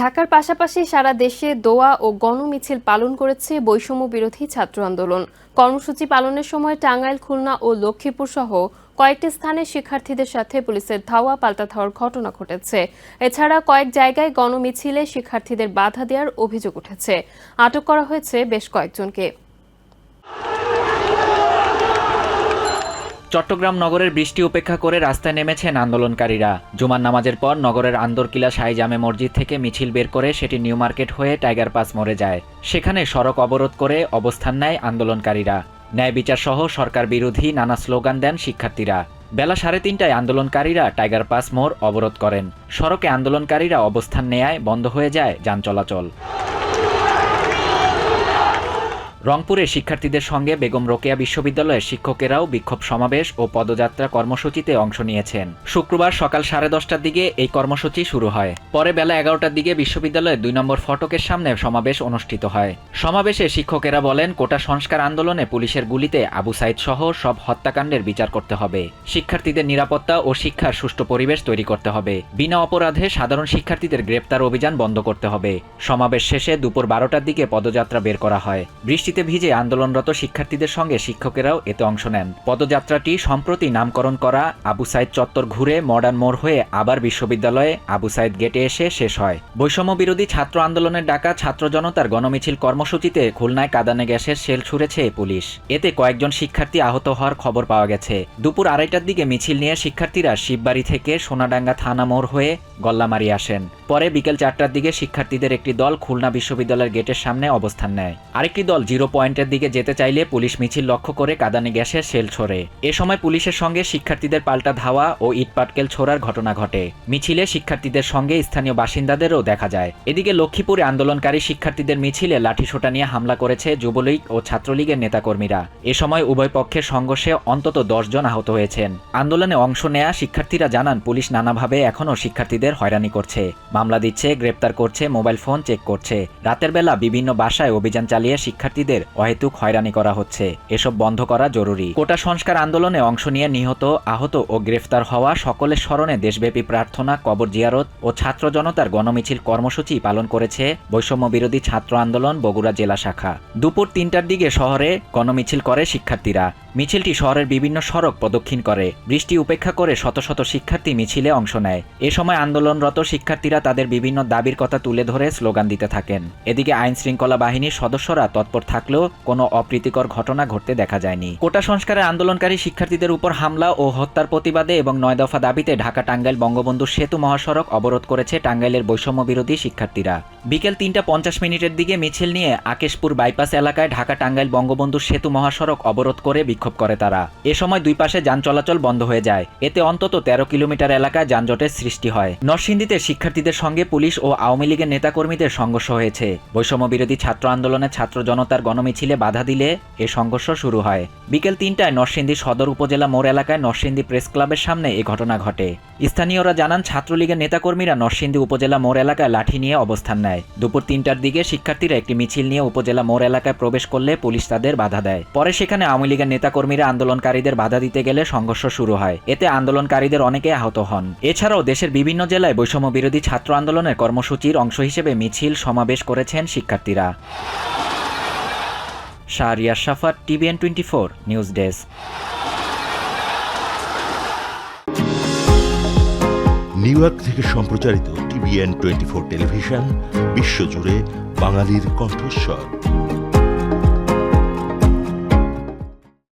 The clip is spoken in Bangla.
ঢাকার পাশাপাশি সারা দেশে দোয়া ও গণমিছিল পালন করেছে বৈষম্য বিরোধী ছাত্র আন্দোলন। কর্মসূচি পালনের সময় টাঙ্গাইল, খুলনা ও লক্ষ্মীপুর সহ কয়েকটি স্থানে শিক্ষার্থীদের সাথে পুলিশের ধাওয়া পাল্টা ধাওয়ার ঘটনা ঘটেছে। এছাড়া কয়েক জায়গায় গণমিছিলে শিক্ষার্থীদের বাধা দেওয়ার অভিযোগ উঠেছে। আটক করা হয়েছে বেশ কয়েকজনকে। চট্টগ্রাম নগরের বৃষ্টি উপেক্ষা করে রাস্তায় নেমেছেন আন্দোলনকারীরা। জুমার নামাজের পর নগরের আন্দরকিলা শাহী জামে মসজিদ থেকে মিছিল বের করে সেটি নিউ মার্কেট হয়ে টাইগার পাস মরে যায়। সেখানে সড়ক অবরোধ করে অবস্থান নেয় আন্দোলনকারীরা। ন্যায় বিচার সহ সরকার বিরোধী নানা স্লোগান দেন শিক্ষার্থীরা। বেলা সাড়ে তিনটায় আন্দোলনকারীরা টাইগার পাস মোড় অবরোধ করেন। সড়কে আন্দোলনকারীরা অবস্থান নেয়ায় বন্ধ হয়ে যায় যান চলাচল। রংপুরে শিক্ষার্থীদের সঙ্গে বেগম রোকেয়া বিশ্ববিদ্যালয়ের শিক্ষকেরাও বিক্ষোভ সমাবেশ ও পদযাত্রা কর্মসূচিতে অংশ নিয়েছেন। শুক্রবার সকাল সাড়ে দশটার দিকে এই কর্মসূচি শুরু হয়। পরে বেলা এগারোটার দিকে বিশ্ববিদ্যালয়ের দুই নম্বর ফটকের সামনে সমাবেশ অনুষ্ঠিত হয়। সমাবেশে শিক্ষকেরা বলেন, কোটা সংস্কার আন্দোলনে পুলিশের গুলিতে আবু সাইদ সহ সব হত্যাকাণ্ডের বিচার করতে হবে। শিক্ষার্থীদের নিরাপত্তা ও শিক্ষার সুষ্ঠু পরিবেশ তৈরি করতে হবে। বিনা অপরাধে সাধারণ শিক্ষার্থীদের গ্রেপ্তার অভিযান বন্ধ করতে হবে। সমাবেশ শেষে দুপুর বারোটার দিকে পদযাত্রা বের করা হয়। বৃষ্টিতে ভিজে আন্দোলনরত শিক্ষার্থীদের সঙ্গে শিক্ষকেরাও এতে অংশ নেন। পদযাত্রাটি সম্প্রতি নামকরণ করা আবু সাইদ চত্বর ঘুরে মডার্ন মোড় হয়ে আবার বিশ্ববিদ্যালয়ে আবু সাইদ গেটে এসে শেষ হয়। বৈষম্য বিরোধী ছাত্র আন্দোলনের ডাকা ছাত্র জনতার গণমিছিল কর্মসূচিতে খুলনায় কাদানে গ্যাসের শেল ছুড়েছে পুলিশ। এতে কয়েকজন শিক্ষার্থী আহত হওয়ার খবর পাওয়া গেছে। দুপুর আড়াইটার দিকে মিছিল নিয়ে শিক্ষার্থীরা শিববাড়ি থেকে সোনাডাঙ্গা থানা মোড় হয়ে গল্লামারি আসেন। পরে বিকেল চারটার দিকে শিক্ষার্থীদের একটি দল খুলনা বিশ্ববিদ্যালয়ের গেটের সামনে অবস্থান নেয়। আরেকটি দল জিরো পয়েন্টের দিকে যেতে চাইলে পুলিশ মিছিল লক্ষ্য করে কাদানে গ্যাসের শেল ছোড়ে। এ সময় পুলিশের সঙ্গে শিক্ষার্থীদের পাল্টা ধাওয়া ও ইটপাটকেল ছোড়ার ঘটনা ঘটে। মিছিলে শিক্ষার্থীদের সঙ্গে স্থানীয় বাসিন্দাদেরও দেখা যায়। এদিকে লক্ষ্মীপুরে আন্দোলনকারী শিক্ষার্থীদের মিছিলে লাঠিসোঁটা নিয়ে হামলা করেছে যুবলীগ ও ছাত্রলীগের নেতাকর্মীরা। এ সময় উভয় পক্ষের সংঘর্ষে অন্তত দশ জন আহত হয়েছেন। আন্দোলনে অংশ নেয়া শিক্ষার্থীরা জানান, পুলিশ নানাভাবে এখনও শিক্ষার্থীদের হয়রানি করছে। মামলা দিচ্ছে, গ্রেপ্তার করছে, মোবাইল ফোন চেক করছে। রাতের বেলা বিভিন্ন বাসায় অভিযান চালিয়ে শিক্ষার্থীদের অহেতুক হয়রানি করা হচ্ছে। এসব বন্ধ করা জরুরি। কোটা সংস্কার আন্দোলনে অংশ নিয়ে নিহত, আহত ও গ্রেফতার হওয়া সকলের স্মরণে দেশব্যাপী প্রার্থনা, কবর জিয়ারত ও ছাত্র জনতার গণমিছিল কর্মসূচি পালন করেছে বৈষম্য বিরোধী ছাত্র আন্দোলন বগুড়া জেলা শাখা। দুপুর তিনটার দিকে শহরে গণমিছিল করে শিক্ষার্থীরা। মিছিলটি শহরের বিভিন্ন সড়ক প্রদক্ষিণ করে। বৃষ্টি উপেক্ষা করে শত শত শিক্ষার্থী মিছিলে অংশ নেয়। এ সময় আন্দোলনরত শিক্ষার্থীরা তাদের বিভিন্ন দাবির কথা তুলে ধরে স্লোগান দিতে থাকেন। এদিকে আইন শৃঙ্খলা বাহিনীর সদস্যরা তৎপর থাকলেও কোনো অপ্রীতিকর ঘটনা ঘটতে দেখা যায়নি। কোটা সংস্কারের আন্দোলনকারী শিক্ষার্থীদের উপর হামলা ও হত্যার প্রতিবাদে এবং নয় দফা দাবিতে ঢাকা টাঙ্গাইল বঙ্গবন্ধু সেতু মহাসড়ক অবরোধ করেছে টাঙ্গাইলের বৈষম্য বিরোধী শিক্ষার্থীরা। বিকেল তিনটা পঞ্চাশ মিনিটের দিকে মিছিল নিয়ে আকেশপুর বাইপাস এলাকায় ঢাকা টাঙ্গাইল বঙ্গবন্ধু সেতু মহাসড়ক অবরোধ করে বিক্ষোভ করে তারা। এ সময় দুই পাশে যান চলাচল বন্ধ হয়ে যায়। এতে অন্তত তেরো কিলোমিটার এলাকায় যানজটের সৃষ্টি হয়। নরসিংদীতে শিক্ষার্থীদের সঙ্গে পুলিশ ও আওয়ামী লীগের নেতাকর্মীদের সংঘর্ষ হয়েছে। বৈষম্য বিরোধী ছাত্র আন্দোলনে ছাত্র জনতার গণমিছিলে বাধা দিলে এ সংঘর্ষ শুরু হয়। বিকেল তিনটায় নরসিংদী সদর উপজেলা মোড় এলাকায় নরসিংদী প্রেস ক্লাবের সামনে এ ঘটনা ঘটে। স্থানীয়রা জানান, ছাত্রলীগের নেতাকর্মীরা নরসিংদী উপজেলা মোড় এলাকায় লাঠি নিয়ে অবস্থান নেয়। দুপুর তিনটার দিকে শিক্ষার্থীরা একটি মিছিল নিয়ে উপজেলা মোড় এলাকায় প্রবেশ করলে পুলিশ তাদের বাধা দেয়। পরে সেখানে আওয়ামী লীগের নেতাকর্মীরা আন্দোলনকারীদের বাধা দিতে গেলে সংঘর্ষ শুরু হয়। এতে আন্দোলনকারীদের অনেকে আহত হন। এছাড়াও দেশের বিভিন্ন জেলায় বৈষম্য বিরোধী ছাত্র আন্দোলনের কর্মসূচির অংশ হিসেবে মিছিল সমাবেশ করেছেন শিক্ষার্থীরা। Shahriar Safar TVN twenty four, news desk. New York থেকে সম্প্রচারিত টিভিএন টোয়েন্টি ফোর টেলিভিশন, বিশ্বজুড়ে বাঙালির কণ্ঠস্বর।